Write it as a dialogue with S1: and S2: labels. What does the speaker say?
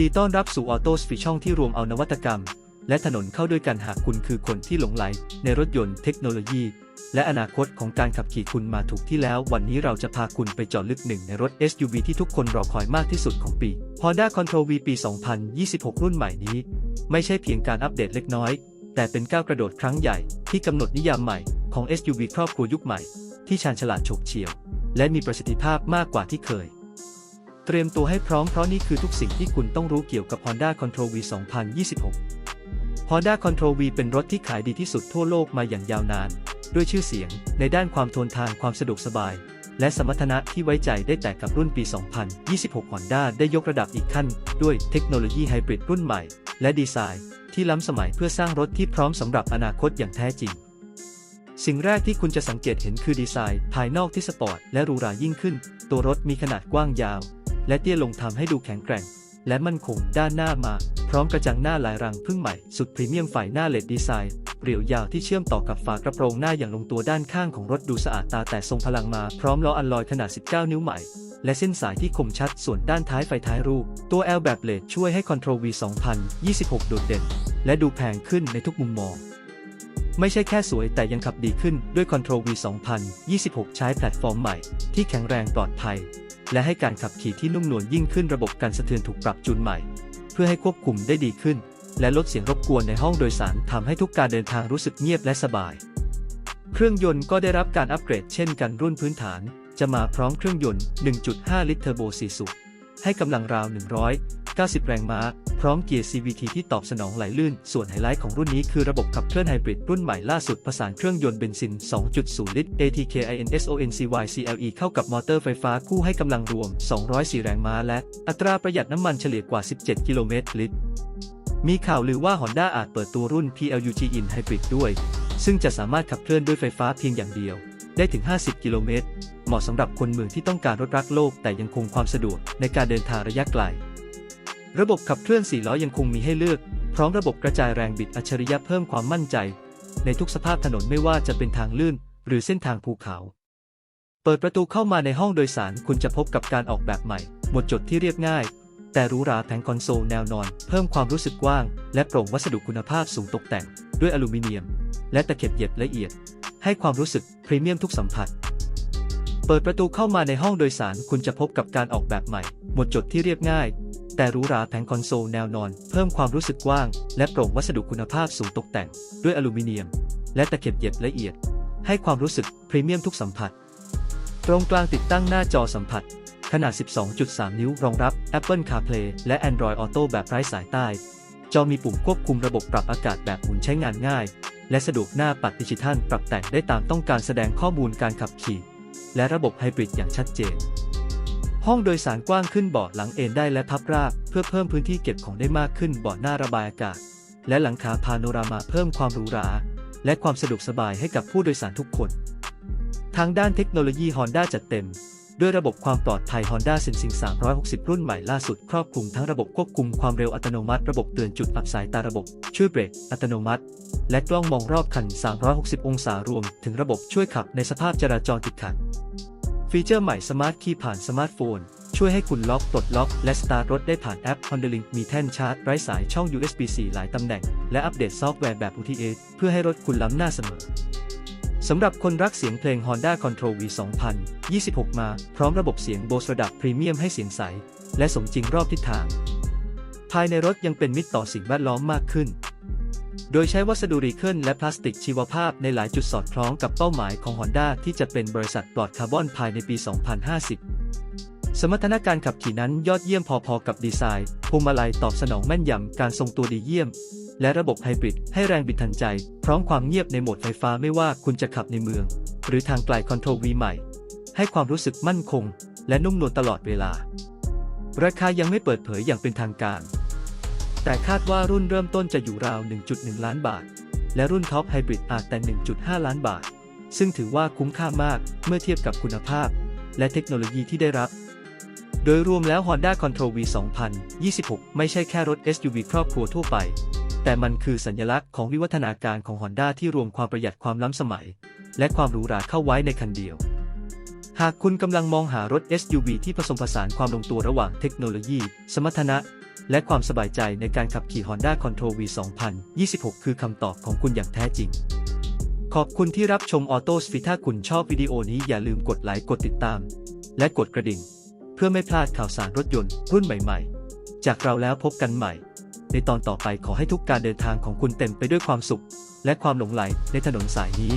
S1: ดีต้อนรับสู่ออโต้สฟีช่องที่รวมเอานวัตกรรม และถนนเข้าด้วยกันหากคุณคือคนที่หลงไหล ในรถยนต์เทคโนโลยี และอนาคตของการขับขี่คุณมาถูกที่แล้ว วันนี้เราจะพาคุณไปเจาะลึกหนึ่งในรถ SUV ที่ทุกคนรอคอยมากที่สุดของปี Honda Control V ปี 2026 รุ่นใหม่นี้ ไม่ใช่เพียงการอัปเดตเล็กน้อย แต่เป็นก้าวกระโดดครั้งใหญ่ ที่กำหนดนิยามใหม่ของ SUV ครอบครัวยุคใหม่ ที่ชาญฉลาดฉกเฉียว และมีประสิทธิภาพมากกว่าที่เคย เตรียมตัวให้พร้อมเพราะนี่คือทุกสิ่งที่คุณต้องรู้เกี่ยวกับ Honda Control V 2026 Honda Control V เป็นรถที่ขายดีที่สุดทั่วโลกมาอย่างยาวนาน ด้วยชื่อเสียง ในด้านความทนทานความสะดวกสบาย และสมรรถนะที่ไว้ใจได้แต่กับรุ่นปี 2026 Honda ได้ยกระดับอีกขั้น ด้วยเทคโนโลยีไฮบริดรุ่นใหม่ และดีไซน์ ที่ล้ำสมัยเพื่อสร้างรถที่พร้อมสำหรับอนาคตอย่างแท้จริง สิ่งแรกที่คุณจะสังเกตเห็นคือดีไซน์ ภายนอกที่สปอร์ตและหรูหรายิ่งขึ้น ตัวรถมีขนาดกว้างยาว และเตี้ยลงทำให้ดูแข็งแกร่ง และมั่นคงด้านหน้ามา พร้อมกระจังหน้าลายรังพึ่งใหม่ สุดพรีเมียมฝ่ายหน้าเลดดีไซน์เรียวยาวที่เชื่อมต่อกับฝากระโปรงหน้าอย่างลงตัวด้านข้างของรถดูสะอาดตาแต่ทรงพลังมาพร้อมล้ออัลลอยขนาด 19 นิ้วใหม่ และเส้นสายที่คมชัดส่วนด้านท้ายไฟท้ายรูป ตัว L แบบเลดช่วยให้ Control V 2026 โดดเด่น และดูแพงขึ้นในทุกมุมมอง ไม่ใช่แค่สวยแต่ยังขับดีขึ้นด้วย Control V 2026 ใช้แพลตฟอร์มใหม่ ที่แข็งแรงปลอดภัย และให้การขับขี่ที่นุ่มนวลยิ่งขึ้นระบบการสะเทือนถูกปรับจูนใหม่ เพื่อให้ควบคุมได้ดีขึ้น และลดเสียงรบกวนในห้องโดยสารทำให้ทุกการเดินทางรู้สึกเงียบและสบาย เครื่องยนต์ก็ได้รับการอัปเกรดเช่นกันรุ่นพื้นฐาน จะมาพร้อมเครื่องยนต์ 1.5 ลิตรเทอร์โบ4สูบให้กำลังราว 90 แรงม้า พร้อมเกียร์ CVT ที่ตอบสนองไหลลื่น ส่วนไฮไลท์ของรุ่นนี้คือระบบขับเคลื่อนไฮบริดรุ่นใหม่ล่าสุดผสานเครื่องยนต์เบนซิน 2.0 ลิตร ATK INSONCY CLE เข้ากับมอเตอร์ไฟฟ้าคู่ให้กำลังรวม 204 แรงม้าและ อัตราประหยัดน้ำมันเฉลี่ยกว่า 17 กิโลเมตรลิตร มีข่าวลือว่า Honda อาจเปิดตัวรุ่น PLUG In Hybrid ด้วย ซึ่งจะสามารถขับเคลื่อนด้วยไฟฟ้าเพียงอย่างเดียวได้ถึง 50 กิโลเมตร เหมาะสำหรับคนเมืองที่ต้องการรถรักโลก แต่ยังคงความสะดวกในการเดินทางระยะไกล ระบบขับเคลื่อน4ล้อยังคงมีให้เลือก พร้อมระบบกระจายแรงบิดอัจฉริยะเพิ่มความมั่นใจ ในทุกสภาพถนนไม่ว่าจะเป็นทางลื่น หรือเส้นทางภูเขา เปิดประตูเข้ามาในห้องโดยสารคุณจะพบกับการออกแบบใหม่ หมดจดที่เรียบง่าย แต่หรูหราแผงคอนโซลแนวนอน เพิ่มความรู้สึกกว้าง และโปร่งวัสดุคุณภาพสูงตกแต่ง ด้วยอลูมิเนียม และตะเข็บเย็บละเอียด ให้ความรู้สึกพรีเมียมทุกสัมผัสเปิดประตูเข้ามาในห้องโดยสารคุณจะพบกับการออกแบบใหม่ หมดจดที่เรียบง่าย แต่หรูหราแผงคอนโซลแนวนอน เพิ่มความรู้สึกกว้าง และโปร่งวัสดุคุณภาพสูงตกแต่ง ด้วยอลูมิเนียม และตะเข็บเย็บละเอียด ให้ความรู้สึกพรีเมียมทุกสัมผัส ตรงกลางติดตั้งหน้าจอสัมผัส ขนาด 12.3 นิ้วรองรับ Apple CarPlay และ Android Auto แบบไร้สายใต้ จอมีปุ่มควบคุมระบบปรับอากาศแบบหมุนใช้งานง่าย และสะดวกหน้าปัดดิจิทัลปรับแต่งได้ตามต้องการแสดงข้อมูลการขับขี่ และระบบไฮบริดอย่างชัดเจน ห้องโดยสารกว้างขึ้นเบาะหลังเอนได้และพับราบ เพื่อเพิ่มพื้นที่เก็บของได้มากขึ้นเบาะหน้าระบายอากาศ และหลังคาพาโนรามาเพิ่มความหรูหรา และความสะดวกสบายให้กับผู้โดยสารทุกคน ทางด้านเทคโนโลยี Honda จัดเต็ม ด้วยระบบความปลอดภัย Honda Sensing 360 รุ่นใหม่ล่าสุดครอบคลุมทั้งระบบควบคุมความเร็วอัตโนมัติระบบเตือนจุดอับสายตาระบบช่วยเบรกอัตโนมัติ และกล้องมองรอบคัน 360 องศารวม ถึงระบบช่วยขับในสภาพจราจรติดขัด ฟีเจอร์ใหม่ Smart Key ผ่านสมาร์ทโฟน ช่วยให้คุณล็อกปลดล็อก และสตาร์ทรถได้ผ่านแอป Honda Link มีแท่นชาร์จไร้สายช่อง USB-C หลายตำแหน่ง และอัปเดตซอฟต์แวร์แบบ OTA เพื่อให้รถคุณล้ำหน้าเสมอสำหรับคนรักเสียงเพลง Honda Control V 2026 มาพร้อมระบบเสียงโบสระดับพรีเมียมให้เสียงใส และสมจริงรอบทิศทาง ภายในรถยังเป็นมิตรต่อสิ่งแวดล้อมมากขึ้น โดยใช้วัสดุรีเคิลและพลาสติกชีวภาพในหลายจุดสอดคล้องกับเป้าหมายของ Honda ที่จะเป็นบริษัทปลอดคาร์บอนภายในปี 2050 สมรรถนะการขับขี่นั้นยอดเยี่ยมพอๆกับดีไซน์พวงมาลัยตอบสนองแม่นยำการทรงตัวดีเยี่ยม และระบบไฮบริดให้แรงบิดทันใจ พร้อมความเงียบในโหมดไฟฟ้าไม่ว่าคุณจะขับในเมือง หรือทางไกลคอนโทรลวีใหม่ ให้ความรู้สึกมั่นคง และนุ่มนวลตลอดเวลา ราคายังไม่เปิดเผยอย่างเป็นทางการ แต่คาดว่ารุ่นเริ่มต้นจะอยู่ราว 1.1 ล้านบาท และรุ่นท็อปไฮบริดอาจแต่ 1.5 ล้านบาท ซึ่งถือว่าคุ้มค่ามากเมื่อเทียบกับคุณภาพ และเทคโนโลยีที่ได้รับ โดยรวมแล้ว Honda Control V 2026 ไม่ใช่แค่รถ SUV ครอบครัวทั่วไป แต่มันคือสัญลักษณ์ของวิวัฒนาการของ Honda ที่รวมความประหยัดความล้ำสมัย และความหรูหราเข้าไว้ในคันเดียวหากคุณกำลังมองหารถ SUV ที่ผสมผสานความลงตัวระหว่างเทคโนโลยี สมรรถนะ และความสบายใจในการขับขี่ Honda Control V 2026 คือคำตอบของคุณอย่างแท้จริง ขอบคุณที่รับชม Auto s f i ถ้าคุณชอบวิดีโอนี้อย่าลืมกดไลค์กดติดตาม และกดกระดิ่ง เพื่อไม่พลาดข่าวสารรถยนต์รุ่นใหม่ๆ จากเราแล้วพบกันใหม่ ในตอนต่อไปขอให้ทุกการเดินทางของคุณเต็มไปด้วยความสุข และความหลงใหลในถนนสายนี้